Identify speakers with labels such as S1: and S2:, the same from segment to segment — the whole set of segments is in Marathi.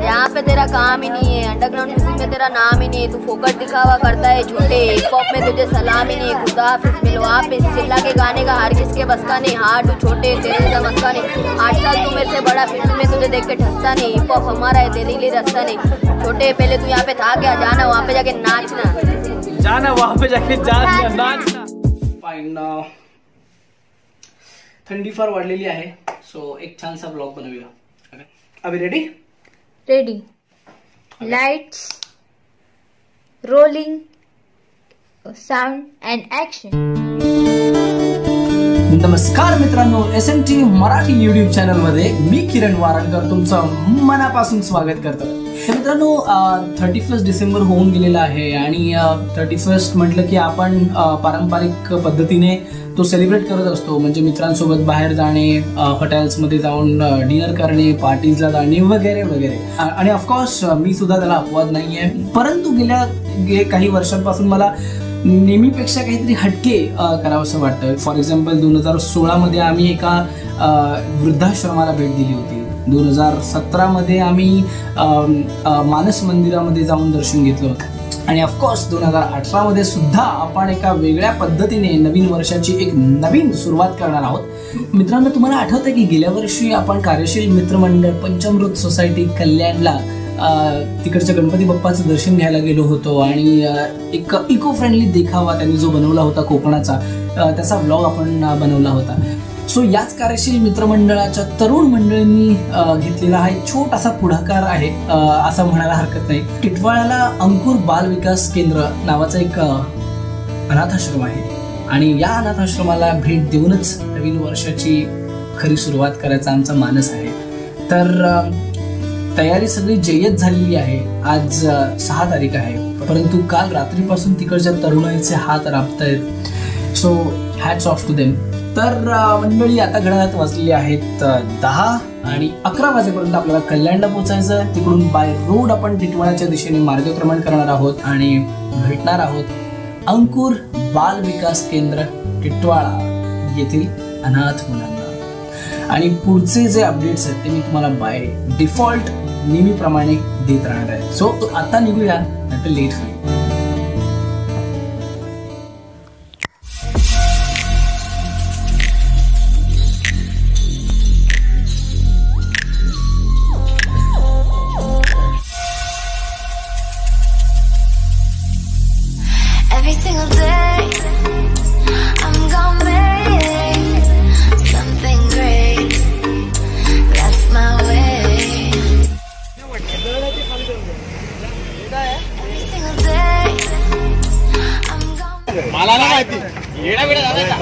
S1: यहाँ पे तेरा काम ही नहीं है अंडरग्राउंड म्यूज़िक में तेरा नाम ही नहीं है तू फोकट दिखावा करता है झूठे पॉप में तुझे सलाम ही नहीं है खुदा फिर मिलो आप चिल्ला के गाने का हर किसके बस का नहीं हार तू छोटे तेरे का बस का नहीं आठ साल तू मेरे से बड़ा फ़िल्म में तुझे देख के ठसता नहीं हिप हॉप हमारा है तेरे लिए रस्ता नहीं छोटे पहले तू यहाँ पे था क्या जाना वहाँ पे जाके नाचना।
S2: जाना वहाँ पे जाके
S3: जाना नाचना।
S2: थंडी फार uh, वाढलेली आहे सो एक छानसा ब्लॉग बनवूया. अभी ready
S4: Ready. Lights. Rolling. Sound and action.
S2: नमस्कार मित्रांनो S M T Marathi YouTube चॅनलमध्ये मी किरण वारंकर तुमचं मनापासून स्वागत करतो तर मित्रांनो थर्टी फर्स्ट डिसेंबर होऊन गेलेला आहे आणि थर्टी फर्स्ट म्हटलं की आपण पारंपरिक पद्धतीने तो सेलिब्रेट करत असतो. म्हणजे मित्रांसोबत बाहेर जाणे हॉटेल्समध्ये जाऊन डिनर करणे पार्टीजला जाणे वगैरे वगैरे. आणि ऑफकोर्स मी सुद्धा त्याला अपवाद नाही आहे परंतु गेल्या गे काही वर्षांपासून मला नेहमीपेक्षा काहीतरी हटके करावंसं वाटतं फॉर एक्झाम्पल दोन हजार सोळामध्ये आम्ही एका वृद्धाश्रमाला भेट दिली होती. दोन हजार सतरामध्ये आम्ही मानस मंदिरामध्ये जाऊन दर्शन घेतलं. होतं आणि ऑफकोर्स दोन हजार अठरामध्ये सुद्धा आपण एका वेगळ्या पद्धतीने नवीन वर्षाची एक नवीन सुरुवात करणार आहोत. मित्रांनो तुम्हाला आठवतं की गेल्या
S3: वर्षी
S2: आपण कार्यशील मित्रमंडळ पंचमृत सोसायटी
S3: कल्याणला
S2: तिकडच्या गणपती बाप्पाचं दर्शन घ्यायला गेलो होतो आणि एक इको फ्रेंडली देखावा त्यांनी जो बनवला होता कोकणाचा त्याचा ब्लॉग आपण बनवला होता. सो याच कार्यशील मित्रमंडळाच्या तरुण मंडळींनी घेतलेला हा एक छोटासा पुढाकार आहे. असं म्हणायला हरकत नाही. टिटवाळ्याला अंकुर बाल विकास केंद्र नावाचं एक अनाथाश्रम आहे. आणि या अनाथाश्रमाला भेट देऊनच नवीन वर्षाची खरी सुरुवात करायचा आमचा मानस आहे. तर तयारी सगळी जय्यत झालेली आहे.
S3: आज
S2: सहा तारीख आहे. परंतु काल रात्रीपासून तिकडच्या
S3: तरुणाईचे हात
S2: राबतायत. So
S3: hats off to
S2: them
S3: तर
S2: मंडळी आता घड्याळात वाजलेली आहेत दहा आणि अकरा वाजेपर्यंत आपल्याला कल्याणला पोहोचायचं आहे. तिकडून बाय रोड आपण टिटवाळ्याच्या दिशेने मार्गक्रमण करणार आहोत
S3: आणि
S2: भेटणार
S3: आहोत
S2: अंकुर बाल विकास केंद्र टिटवाळा येथील अनाथ मुलांना. आणि
S3: पुढचे जे
S2: अपडेट्स आहेत ते मी तुम्हाला बाय डिफॉल्ट नेहमीप्रमाणे देत राहणार आहे. सो आता निघूया नाहीतर लेट होईल.
S5: मला नाही माहिती येडा वेडा झाला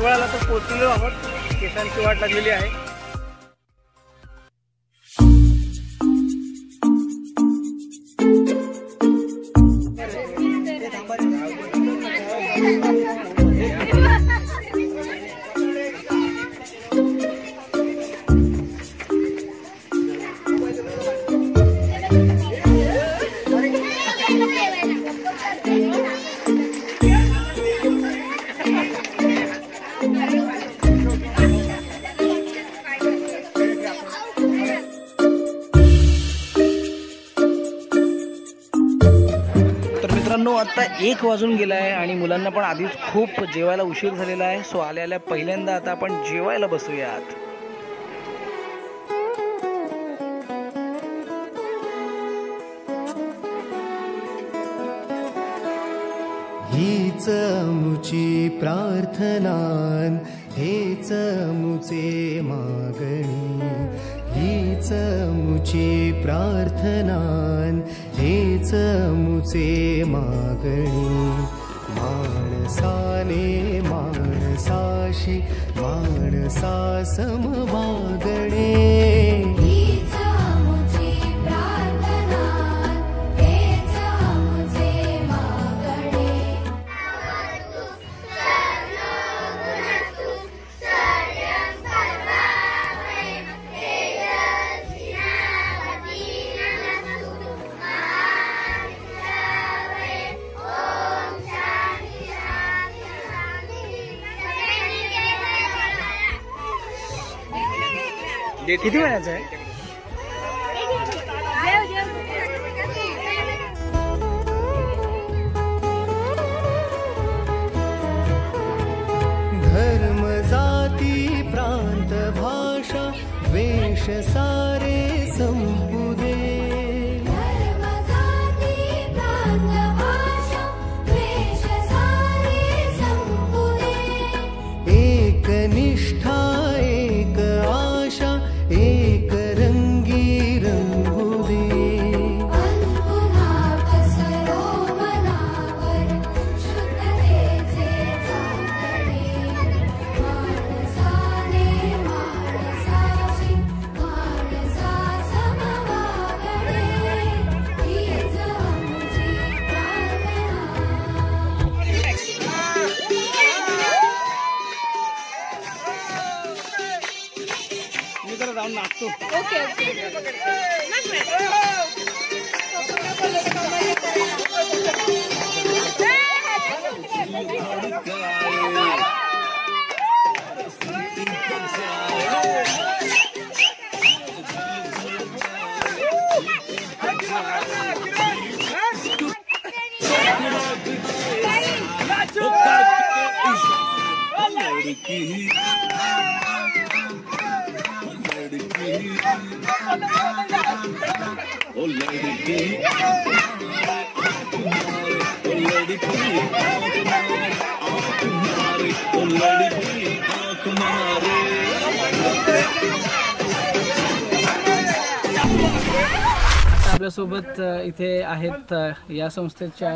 S6: मित्रांनो तर पोचलेलो आहोत. केसांची वाट लागलेली आहे.
S2: एक वाजून गेला आहे आणि मुलांना
S3: पण
S2: आधीच खूप जेवायला
S3: उशीर
S2: झालेला आहे. सो
S3: आल्या
S2: आल्या पहिल्यांदा आता आपण जेवायला बसूयात.
S7: हीच मुची प्रार्थनान हेच मुचे मागणी. हीच मुची प्रार्थनान मुचे मागणी माणसाने माणसाशी माणसा समवागणे
S6: किती
S3: वेळाचं आहे?
S7: धर्म जाती प्रांत भाषा वेश सारे संपुदे
S6: Oh,
S8: my God. नाचतो आता
S2: आपल्यासोबत अ, इथे
S3: आहेत
S2: अ, या संस्थेच्या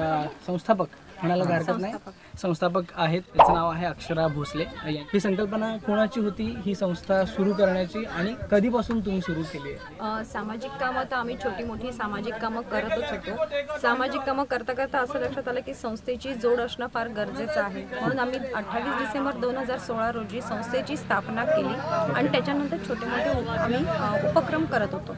S2: संस्थापक म्हणायला
S9: हरकत नाही.
S2: संस्थापक आहेत. त्याचं नाव आहे अक्षरा भोसले. ही संकल्पना कोणाची होती? ही संस्था सुरू करण्याची आणि कधीपासून तुम्ही सुरू केली
S9: आहे? सामाजिक कामं तर आम्ही छोटी मोठी सामाजिक कामं करतच होतो. सामाजिक कामं करता करता असं लक्षात आलं की संस्थेची जोड असणं फार गरजेचं आहे. म्हणून आम्ही अठ्ठावीस डिसेंबर दोन हजार सोळा रोजी संस्थेची स्थापना केली आणि त्याच्यानंतर छोटे मोठे आम्ही उपक्रम करत होतो.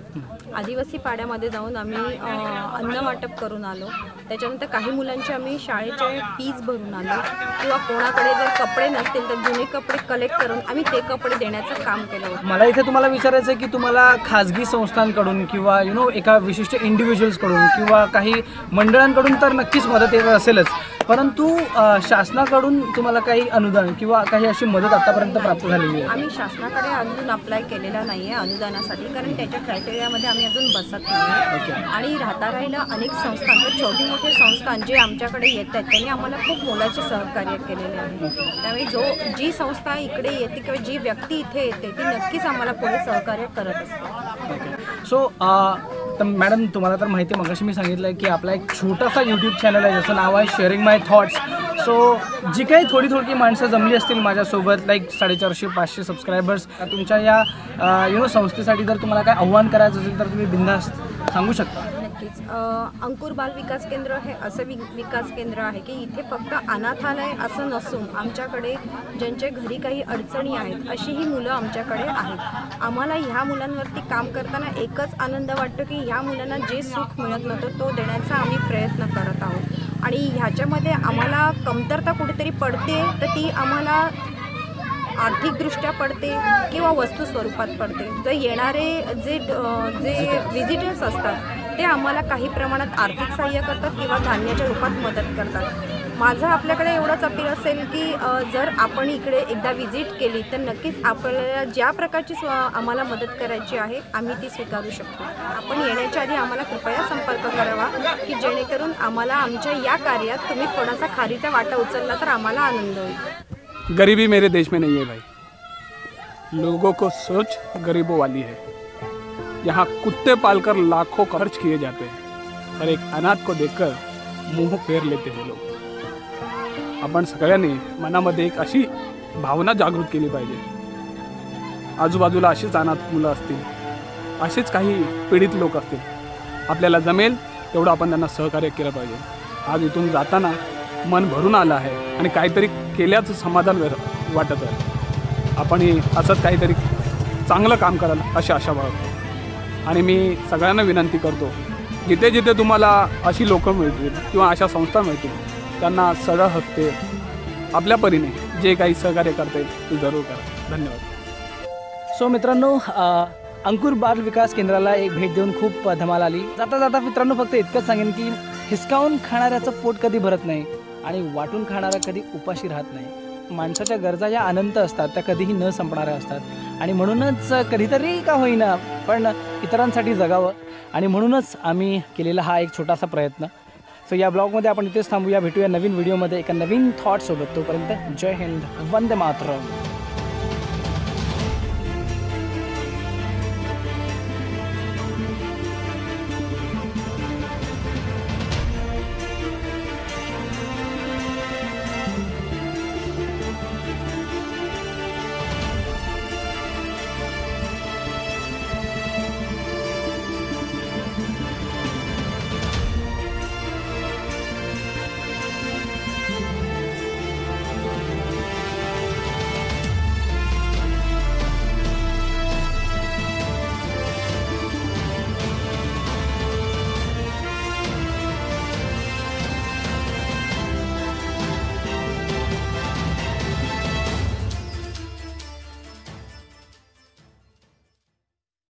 S9: आदिवासी पाड्यामध्ये जाऊन आम्ही अन्न वाटप करून आलो. त्याच्यानंतर काही मुलांचे आम्ही शाळेचे फीज भरून आलो. किंवा कोणाकडे जर कपडे नसतील तर जुने कपडे कलेक्ट करून आम्ही ते कपडे देण्याचं काम केलं होतं.
S3: मला इथे तुम्हाला विचारायचं
S2: आहे
S3: की तुम्हाला खाजगी संस्थांकडून किंवा यु नो एका विशिष्ट इंडिव्हिज्युअल्सकडून किंवा काही मंडळांकडून तर नक्कीच मदत येत असेलच. परंतु अ, शासनाकडून तुम्हाला काही अनुदान किंवा काही अशी मदत
S9: आतापर्यंत प्राप्त झालेली आहे? आम्ही शासनाकडे अजून अप्लाय केलेला नाहीये अनुदानासाठी कारण त्याच्या क्रायटेरियामध्ये आम्ही अजून बसत नाही आणि राहता राहिला अनेक संस्थान तर छोटी मोठे संस्थान जे आमच्याकडे येत आहेत त्यांनी आम्हाला खूप मोलाचे सहकार्य केलेले आहे. त्यामुळे जो जी संस्था इकडे येते किंवा जी व्यक्ती इथे येते ती नक्कीच आम्हाला पुढे सहकार्य करत असते.
S3: सो तर
S2: मॅडम
S3: तुम्हाला तर माहिती आहे मगाशी मी
S2: सांगितलं
S3: की आपला एक छोटासा
S2: यूट्यूब
S3: चॅनल
S2: आहे
S3: ज्याचं नाव आहे शेअरिंग माय थॉट्स सो जी काही थोडी थोडी माणसं जमली असतील माझ्यासोबत लाईक साडेचारशे पाचशे सबस्क्रायबर्स तुमच्या या यु नो संस्थेसाठी जर तुम्हाला काय
S2: आव्हान
S3: करायचं असेल
S2: तर
S3: तुम्ही बिंदास्त सांगू शकता.
S9: नक्कीच. अंकुर बाल विकास केंद्र हे असं वि विकास केंद्र आहे की इथे फक्त अनाथालय असं नसून आमच्याकडे ज्यांच्या घरी काही अडचणी आहेत अशी ही मुलं आमच्याकडे आहेत. आम्हाला ह्या मुलांवरती काम करताना एकच आनंद वाटतो की ह्या मुलांना जे सुख मिळत नव्हतं तो देण्याचा आम्ही प्रयत्न करत आहोत. आणि ह्याच्यामध्ये आम्हाला कमतरता कुठेतरी पडते तर ती आम्हाला आर्थिकदृष्ट्या पडते किंवा वस्तू स्वरूपात पडते. तर येणारे जे जे विजिटर्स असतात ते आम्हाला काही प्रमाणात आर्थिक सहाय्य करतात किंवा धान्याच्या रूपात मदत करतात. माझं आपल्याकडे एवढंच अपील असेल की जर आपण इकडे एकदा व्हिजिट केली तर नक्कीच आपल्याला ज्या प्रकारची स्व आम्हाला मदत करायची आहे आम्ही ती स्वीकारू शकतो. आपण येण्याच्या आधी आम्हाला कृपया संपर्क करावा की जेणेकरून आम्हाला आमच्या या कार्यात तुम्ही थोडासा खारीचा वाटा उचलला तर आम्हाला आनंद होईल.
S10: गरीबी मेरे देश में नहीं है भाई। लोगों को सोच गरीबों वाली है। यहाँ कुत्ते पालकर लाखों खर्च किए जाते हैं। और एक अनाथ को देखकर मुंह फेर लेते हैं लोग। आपण सगळ्यांनी मनामध्ये एक अशी भावना जागृत केली पाहिजे। आजूबाजूला अशीच अनाथ मुलं असतील असेच काही पीडित लोक असतील आपल्याला जमेल तेवढं आपण त्यांना सहकार्य केलं पाहिजे. आज इथून जाताना मन भरून आलं आहे आणि काहीतरी केल्याचं समाधान वाटत आहे. आपणही असंच काहीतरी चांगलं काम कराल अशी आशा बाळगतो. आणि मी सगळ्यांना विनंती करतो जिथे जिथे तुम्हाला अशी लोकं मिळतील किंवा अशा संस्था मिळतील त्यांना सरळ हस्ते आपल्या परीने जे काही सहकार्य करता येईल ते जरूर करा. धन्यवाद.
S2: सो मित्रांनो अंकुर बाल विकास केंद्राला एक भेट देऊन खूप धमाल आली. जाता जाता मित्रांनो फक्त इतकंच सांगेन की हिसकावून खाणाऱ्याचं पोट कधी भरत नाही
S3: आणि
S2: वाटून खाणारा कधी उपाशी राहत नाही. माणसाच्या गरजा ज्या अनंत असतात त्या कधीही न संपणाऱ्या असतात.
S3: आणि
S2: म्हणूनच कधीतरी का होईना पण इतरांसाठी जगावं.
S3: आणि
S2: म्हणूनच आम्ही केलेला हा एक
S3: छोटासा प्रयत्न. सो या
S2: ब्लॉगमध्ये
S3: आपण इथेच
S2: थांबूया. भेटूया नवीन व्हिडिओमध्ये एका नवीन थॉटसोबत तोपर्यंत
S3: जय
S2: हिंद.
S3: वंदे मातरम.